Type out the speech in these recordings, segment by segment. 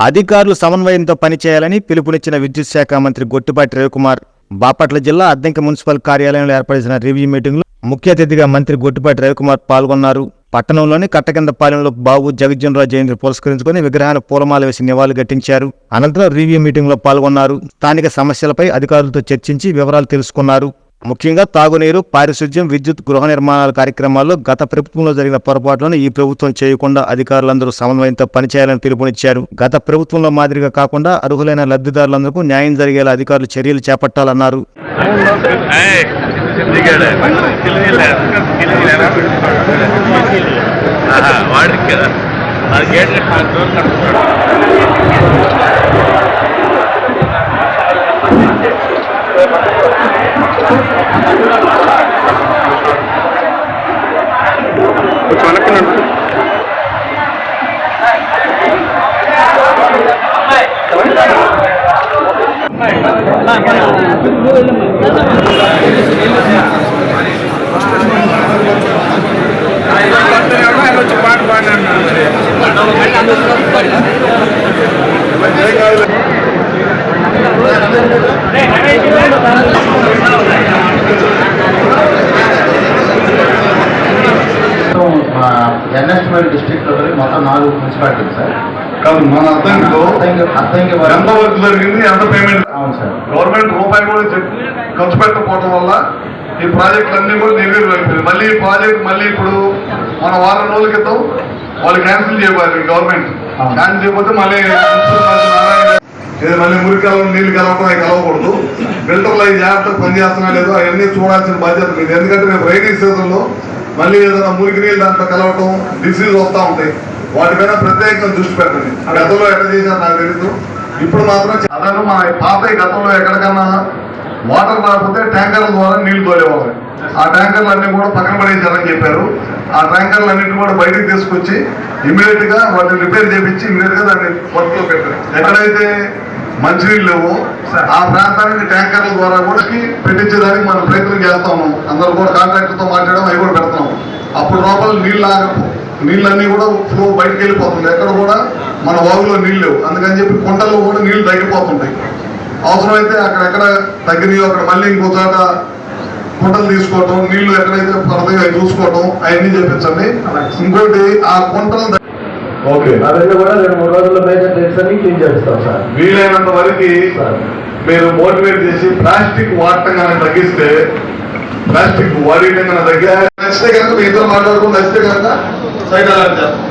అధికారులు సమన్వయంతో పనిచేయాలని పిలుపునిచ్చిన విద్యుత్ శాఖ మంత్రి గొట్టిపాటి రవికుమార్. బాపట్ల జిల్లా అద్దెంక మున్సిపల్ కార్యాలయంలో ఏర్పడిన రివ్యూ మీటింగ్లో ముఖ్య అతిథిగా మంత్రి గొట్టిపాటి రవికుమార్ పాల్గొన్నారు. పట్టణంలోని కట్టకిందపాలెంలో బాబు జగజ్జనరావు జయంతి పురస్కరించుకుని విగ్రహాన్ని పూలమాల వేసి నివాళులు ఘటించారు అనంతరం రివ్యూ మీటింగ్లో పాల్గొన్నారు. స్థానిక సమస్యలపై అధికారులతో చర్చించి వివరాలు తెలుసుకున్నారు. ముఖ్యంగా తాగునీరు పారిశుధ్యం విద్యుత్ గృహ నిర్మాణాల కార్యక్రమాల్లో గత ప్రభుత్వంలో జరిగిన పొరపాట్లను ఈ ప్రభుత్వం చేయకుండా అధికారులందరూ సమన్వయంతో పనిచేయాలని పిలుపునిచ్చారు. గత ప్రభుత్వంలో మాదిరిగా కాకుండా అర్హులైన లబ్ధిదారులందరూ న్యాయం జరిగేలా అధికారులు చర్యలు చేపట్టాలన్నారు. వాడికి కదా అది ఎన్ఎస్టిమేట్ డిస్ట్రిక్ట్ మొత్తం నాలుగు మున్సిపాలిటీలు సార్ కాదు మన వరకు- ఎంత వర్క్ జరిగింది ఎంత పేమెంట్ అవును సార్ గవర్నమెంట్ రూపాయి కూడా ఖర్చు పెట్టకపోవడం వల్ల ఈ ప్రాజెక్టులు అన్ని కూడా అయిపోయింది. మళ్ళీ ఈ ప్రాజెక్ట్ మళ్ళీ ఇప్పుడు మన వారం రోజుల క్రితం వాళ్ళు క్యాన్సిల్ చేయబోయారు గవర్నమెంట్. క్యాన్సిల్ చేయకపోతే మళ్ళీ ఇది మళ్ళీ మురికాలం నీళ్ళు కలవడం అవి కలవకూడదు. ఫిల్టర్లు అవి జాగ్రత్తగా పనిచేస్తున్నా లేదు అవన్నీ చూడాల్సిన బాధ్యత లేదు ఎందుకంటే రేపు రైనీ సీజన్లో మళ్ళీ ఏదైనా మురికి నీళ్ళు దాంట్లో కలవటం డిసీజ్ వస్తూ ఉంటాయి. వాటిపైన ప్రత్యేకంగా దృష్టి పెట్టండి. గతంలో ఎక్కడ చేశారు నాకు తెలుసు ఇప్పుడు మాత్రం అదను మన పాత గతంలో ఎక్కడికన్నా వాటర్ రాకపోతే ట్యాంకర్ల ద్వారా నీళ్ళు తోలేవాళ్ళు. ఆ ట్యాంకర్లు అన్ని కూడా పక్కన పడేసారని చెప్పారు. ఆ ట్యాంకర్లు అన్నింటినీ కూడా బయటకు తీసుకొచ్చి ఇమీడియట్గా వాటిని రిపేర్ చేపించి ఇమీడియట్గా దాన్ని వర్క్లో పెట్టారు. ఎక్కడైతే మంచినీళ్ళు లేవు ఆ ప్రాంతానికి ట్యాంకర్ల ద్వారా కూడా పెట్టించేదానికి మనం ప్రయత్నం చేస్తా ఉన్నాం అందరూ కూడా కాంట్రాక్టర్తో మాట్లాడడం అవి కూడా పెడతాం అప్పుడు లోపల నీళ్ళు ఆగపు నీళ్ళన్నీ కూడా ఫ్లో బయటకు వెళ్ళిపోతుంది. ఎక్కడ కూడా మన వాగులో నీళ్ళు లేవు. అందుకని చెప్పి కుంటల్లో కూడా నీళ్ళు తగ్గిపోతుంటాయి. అవసరమైతే అక్కడెక్కడ తగ్గినాయో అక్కడ మళ్ళీ ఇంకో చోట కుంటలు తీసుకోవటం నీళ్ళు ఎక్కడైతే అవి చూసుకోవటం అవన్నీ చేపించండి. ఇంకోటి ఆ కుంటలు ఓకే. కూడా రెండు మూడు రోజుల్లో మేజర్ డేట్స్ అన్ని క్లీన్ చేస్తాం సార్. వీలైనంత వరకు సార్. మీరు మోటివేట్ చేసి ప్లాస్టిక్ వాడటం కనుక తగ్గిస్తే ప్లాస్టిక్ వాడటం కనుక తగ్గా నచ్చితే కనుక మీ ఇద్దరు మాట్లాడుకుని నచ్చితే కనుక అలా చేస్తాం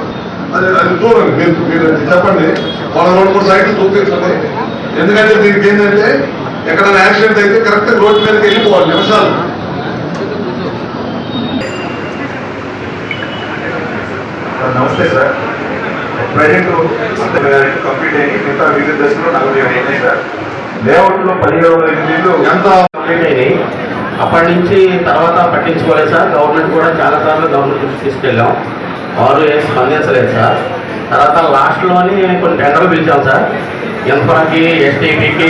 అది అది చూడండి మీరు మీరు చెప్పండి. వాళ్ళ రెండు మూడు సైట్లు చూపించండి. ఎందుకంటే దీనికి ఏంటంటే ఎక్కడైనా యాక్సిడెంట్ అయితే కరెక్ట్ రోడ్ మీదకి వెళ్ళిపోవాలి నిమిషాలు. నమస్తే సార్. ప్రజెంట్ కంప్లీట్ అయ్యి మిగతా వివిధ దశలో నలభై అయినాయి సార్ లేఅవుట్లో పదిహేడు వందల ఇల్లు ఎంత కంప్లీట్ అయినాయి? అప్పటి నుంచి తర్వాత పట్టించుకోలేదు సార్. గవర్నమెంట్ కూడా చాలా సార్లు గవర్నమెంట్ నుంచి తీసుకెళ్ళాం. వారు ఏం స్పందించలేదు సార్. తర్వాత లాస్ట్లోని కొన్ని టెండర్లు పిలిచాం సార్. ఇన్ఫ్రాకి ఎస్టీపీకి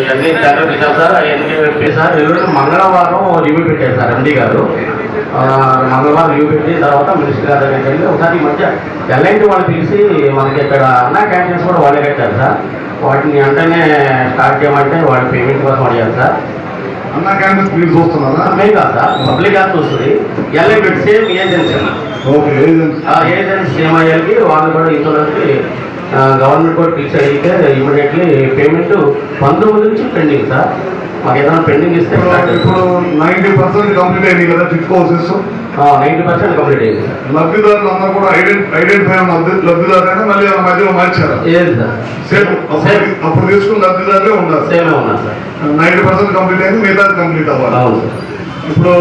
ఇవన్నీ టెండర్లు పిలిచాం సార్. అవన్నీ పెట్టి సార్. ఈరోజు మంగళవారం రివ్యూ పెట్టారు సార్ ఎండి గారు. మంగళవారం రివ్యూ పెట్టి తర్వాత మినిస్టర్ గారి దగ్గరికి వెళ్ళి ఒకసారి మధ్య ఎల్ఐటి వాళ్ళు పిలిచి మనకి ఇక్కడ అన్నా క్యాంటీన్స్ కూడా వాళ్ళే కట్టారు సార్. వాటిని వెంటనే స్టార్ట్ చేయమంటే వాళ్ళ పేమెంట్ కోసం అడిగారు సార్. అన్న క్యాంటీన్ మీరు చూస్తున్నారా? మేము కాదు సార్ పబ్లిక్గా చూస్తుంది. LIT same agency okay agency ఆ ఏజెన్సీ సేమ్ వాళ్ళు కూడా ఇన్సూరెన్స్కి గవర్నమెంట్ కూడా ఫిక్స్ అడిగితే ఇమీడియట్లీ పేమెంట్ పంతొమ్మిది నుంచి పెండింగ్ సార్ మాకు ఏదైనా పెండింగ్ ఇస్తే ఇప్పుడు నైన్టీ పర్సెంట్ కంప్లీట్ అయింది కదా tick houses ninety percent complete అయింది సార్ లబ్ధిదారులు అందరూ కూడా ఐడెంటి ఐడెంటిఫై లబ్ధిదారులైనా మళ్ళీ మధ్యలో మార్చారు? ఏది సార్ సేమ్ అప్పుడు అప్పుడు తీసుకున్న లబ్ధిదారులే ఉన్నారు. సేమే ఉన్నా సార్ నైన్టీ పర్సెంట్ కంప్లీట్ అయింది మిగతా కంప్లీట్ అవ్వాలి. ఇప్పుడు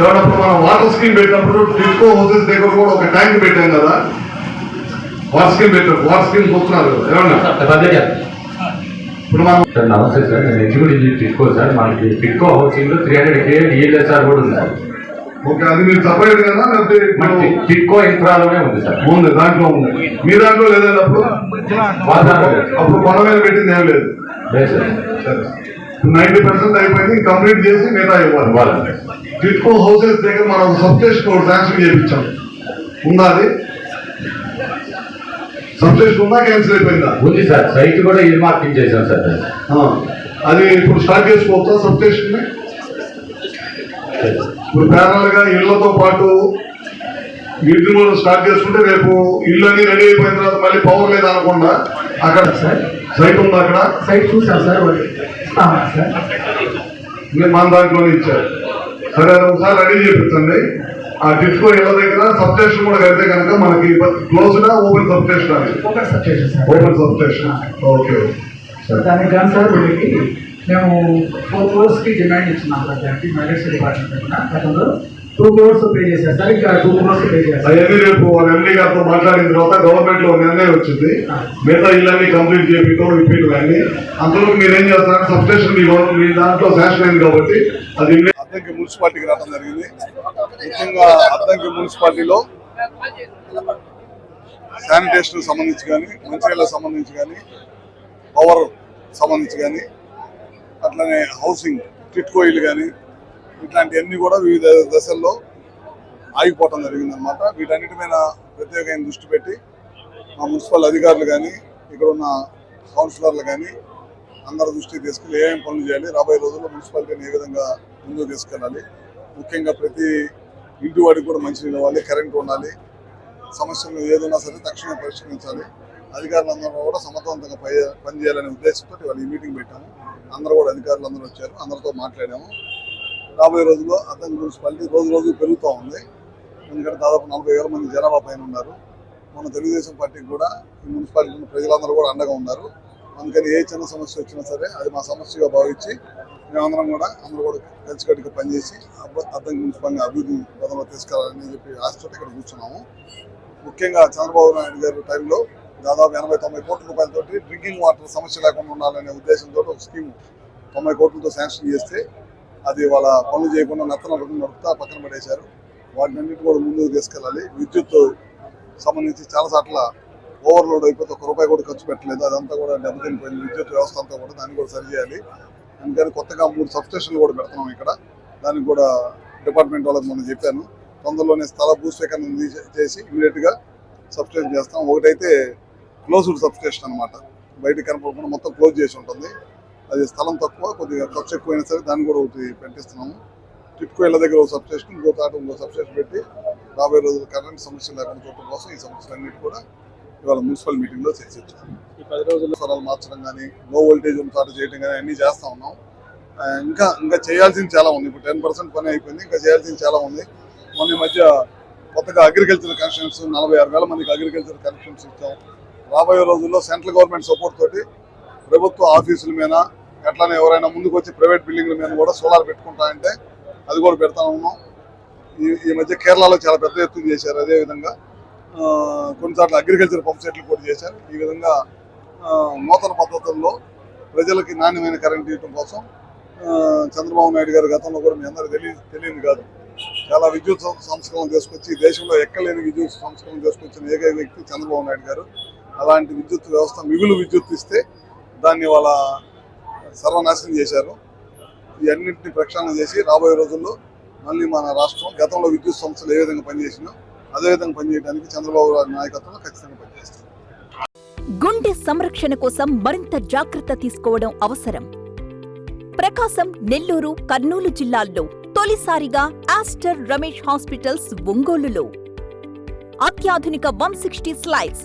ఎవరప్పుడు మనం వాటర్ స్కీమ్ పెట్టినప్పుడు టిట్కో హౌసెస్ దగ్గర కూడా ఒక ట్యాంక్ పెట్టాం కదా వాటర్ స్కీమ్ పెట్టారు కదా ఏమన్నా? పబ్లిక్ ఇప్పుడు మనం సార్ నమస్తే సార్ నేను ఎగ్జిక్యూటివ్ టిట్కో సార్. మనకి టిట్కో హౌసింగ్లో త్రీ హండ్రెడ్ కే డిఎల్ఎస్ఆర్ కూడా ఉంది ఓకే అది మీరు సపరేట్ కదా లేకపోతే మనకి టిట్కో ఇన్ఫ్రాలోనే ఉంది సార్. ఉంది దాంట్లో ఉంది. మీ దాంట్లో లేదండి అప్పుడు. అప్పుడు కొండ మీద పెట్టింది ఏం లేదు. లేదు సార్. సరే. నైన్టీ పర్సెంట్ అయిపోయింది కంప్లీట్ చేసి మిగతా ఇవ్వాలి. ఇవ్వాలండి. టిట్కో హౌసెస్ దగ్గర మనం సబ్స్టేషన్ ఒకటి శాంక్షన్ చేయించాం. ఉందా అది? సబ్స్టేషన్ ఉందా క్యాన్సిల్ అయిపోయిందా? ఉంది సార్. సైట్ కూడా ఇది మార్కింగ్ చేశాం సార్. అది ఇప్పుడు స్టార్ట్ చేసుకోవచ్చా సబ్స్టేషన్ ఇప్పుడు ప్యారల్గా ఇళ్ళతో పాటు ఇంటి కూడా స్టార్ట్ చేసుకుంటే రేపు ఇల్లు అన్ని రెడీ అయిపోయిన తర్వాత మళ్ళీ పవర్ లేదు అనకుండా అక్కడ సైట్ ఉందా అక్కడ? సైట్ చూసాం సార్. మీరు మన దాంట్లోనే ఇచ్చారు. సరే అది ఒకసారి రెడీ చేపించండి ఆ టిట్కో ఇళ్ళ దగ్గర సబ్స్టేషన్ కూడా కడితే కనుక మనకి క్లోజ్డ్ ఓపెన్ అది. ఒక substation sir open substation okay సరే దానికి కానీ సార్ మేము ఫోర్ క్రోర్స్కి డిమాండ్ ఇచ్చినాం సార్ దానికి మైగ్రేషన్ డిపార్ట్మెంట్ గతంలో టూ క్రోర్స్ పే చేశారు. సార్ టూ క్రోర్స్ పే చేశారు. అవన్నీ రేపు ఎండి గారితో మాట్లాడిన తర్వాత గవర్నమెంట్లో నిర్ణయం వచ్చింది. మిగతా ఇళ్ళని కంప్లీట్ చేపించడం రిపీట్ అన్ని. అంతలోపు మీరు ఏం చేస్తారంటే సబ్స్టేషన్ మీ మీ దాంట్లో శాంక్షన్ అయింది కాబట్టి అది అద్దంకి మున్సిపాలిటీకి రావడం జరిగింది. ముఖ్యంగా అద్దంకి మున్సిపాలిటీలో శానిటేషన్ సంబంధించి కానీ మంచినీళ్ళకి సంబంధించి కానీ పవర్ సంబంధించి కానీ అట్లనే హౌసింగ్ టిట్కో ఇల్లు కానీ ఇట్లాంటివన్నీ కూడా వివిధ దశల్లో ఆగిపోవటం జరిగిందనమాట వీటన్నిటి మీద ప్రత్యేకమైన దృష్టి పెట్టి మా మున్సిపల్ అధికారులు కానీ ఇక్కడ ఉన్న కౌన్సిలర్లు కానీ అందరి దృష్టికి తీసుకెళ్ళి ఏమేమి పనులు చేయాలి రాబోయే రోజుల్లో మున్సిపాలిటీని ఏ విధంగా ముందుకు తీసుకెళ్ళాలి ముఖ్యంగా ప్రతి ఇంటి వాడికి కూడా మంచినీళ్ళు ఇవ్వాలి కరెంట్ ఉండాలి సమస్యలు ఏదైనా సరే తక్షణమే పరిష్కరించాలి. అధికారులందరూ కూడా సమర్థవంతంగా పని పనిచేయాలనే ఉద్దేశంతో వాళ్ళు ఈ మీటింగ్ పెట్టాము. అందరూ కూడా అధికారులు అందరూ వచ్చారు అందరితో మాట్లాడాము. రాబోయే రోజుల్లో అద్దం మున్సిపాలిటీ రోజు రోజు పెరుగుతూ ఉంది. ఎందుకంటే దాదాపు నలభై వేల మంది జనాభా పైన ఉన్నారు. మన తెలుగుదేశం పార్టీకి కూడా ఈ మున్సిపాలిటీ ప్రజలందరూ కూడా అండగా ఉన్నారు. అందుకని ఏ చిన్న సమస్య వచ్చినా సరే అది మా సమస్యగా భావించి మేమందరం కూడా అందరూ కూడా కలిసికట్టుగా పనిచేసి అర్థం మున్సిపాలిటీ అభివృద్ధి పదంలో తీసుకురాలని చెప్పి ఆశతో ఇక్కడ కూర్చున్నాము. ముఖ్యంగా చంద్రబాబు నాయుడు గారి టైంలో దాదాపు ఎనభై తొంభై కోట్ల రూపాయలతోటి డ్రింకింగ్ వాటర్ సమస్య లేకుండా ఉండాలనే ఉద్దేశంతో ఒక స్కీమ్ తొంభై కోట్లతో శాంక్షన్ చేస్తే అది వాళ్ళ పనులు చేయకుండా నత్తన నడుపుతా పక్కన పడేశారు. వాటినన్నిటి కూడా ముందుకు తీసుకెళ్ళాలి. విద్యుత్ సంబంధించి చాలా చోట్ల ఓవర్లోడ్ అయిపోతే ఒక రూపాయి కూడా ఖర్చు పెట్టలేదు. అదంతా కూడా దెబ్బతినిపోయింది. విద్యుత్ వ్యవస్థ అంతా కూడా దాన్ని కూడా సరి చేయాలి. అందుకని కొత్తగా మూడు సబ్స్టేషన్లు కూడా పెడుతున్నాం ఇక్కడ. దానికి కూడా డిపార్ట్మెంట్ వాళ్ళకి మనం చెప్పాను. తొందరలోనే స్థల భూస్వీకరణ చేసి ఇమీడియట్గా సబ్స్టేషన్ చేస్తాం. ఒకటైతే క్లోజ్డ్ సబ్స్టేషన్ అనమాట బయట కనపడకుండా మొత్తం క్లోజ్ చేసి ఉంటుంది. అది స్థలం తక్కువ కొద్దిగా ఖర్చు ఎక్కువైనా సరే దాన్ని కూడా ఒకటి పెట్టిస్తున్నాము. టిట్కో ఇళ్ళ దగ్గర ఒక సబ్స్టేషన్ ఇంకో తాట ఇంకో సబ్స్టేషన్ పెట్టి రాబోయే రోజులు కరెంట్ సమస్యలు లేకుండా చూడటం కోసం ఈ సమస్యలన్నిటి కూడా ఇవాళ మున్సిపల్ మీటింగ్లో చేసి ఈ పది రోజుల్లో స్వరాలు మార్చడం కానీ లో వోల్టేజ్ స్టార్ట్ చేయడం కానీ అన్ని చేస్తా ఉన్నాం. ఇంకా ఇంకా చేయాల్సింది చాలా ఉంది. ఇప్పుడు టెన్ పర్సెంట్ పని అయిపోయింది ఇంకా చేయాల్సింది చాలా ఉంది. మొన్న ఈ మధ్య కొత్తగా అగ్రికల్చర్ కనెక్షన్స్ నలభై ఆరు వేల మందికి అగ్రికల్చర్ కనెక్షన్స్ ఇచ్చాం. రాబోయే రోజుల్లో సెంట్రల్ గవర్నమెంట్ సపోర్ట్ తోటి ప్రభుత్వ ఆఫీసుల మీద ఎట్లానే ఎవరైనా ముందుకు వచ్చి ప్రైవేట్ బిల్డింగ్ల మీద కూడా సోలార్ పెట్టుకుంటాయంటే అది కూడా పెడతా ఉన్నాం. ఈ ఈ మధ్య కేరళలో చాలా పెద్ద ఎత్తున చేశారు అదేవిధంగా కొన్నిసార్లు అగ్రికల్చర్ పంప్ సెట్లు కూడా చేశారు. ఈ విధంగా నూతన పద్ధతుల్లో ప్రజలకి నాణ్యమైన కరెంట్ ఇవ్వడం కోసం చంద్రబాబు నాయుడు గారు గతంలో కూడా మీ అందరూ తెలియ తెలియదు కాదు. చాలా విద్యుత్ సం- సంస్కరణ తీసుకొచ్చి ఈ దేశంలో ఎక్కలేని విద్యుత్ సంస్కరణ తీసుకొచ్చిన ఏకైక వ్యక్తి చంద్రబాబు నాయుడు గారు. అలాంటి విద్యుత్ వ్యవస్థ మిగులు విద్యుత్ ఇస్తే దాన్ని వాళ్ళ సర్వనాశనం చేశారు. ఇవన్నింటినీ ప్రక్షాళన చేసి రాబోయే రోజుల్లో మళ్ళీ మన రాష్ట్రం గతంలో విద్యుత్ సంస్థలు ఏ విధంగా పనిచేసినా అదే విధంగా పనిచేయడానికి చంద్రబాబు గారి నాయకత్వంలో ఖచ్చితంగా పనిచేస్తారు గుండె సంరక్షణ కోసం మరింత జాగ్రత్త తీసుకోవడం అవసరం. ప్రకాశం నెల్లూరు కర్నూలు జిల్లాల్లో తొలిసారిగా ఆస్టర్ రమేష్ హాస్పిటల్స్ ఒంగోలులో. అత్యాధునిక one sixty slides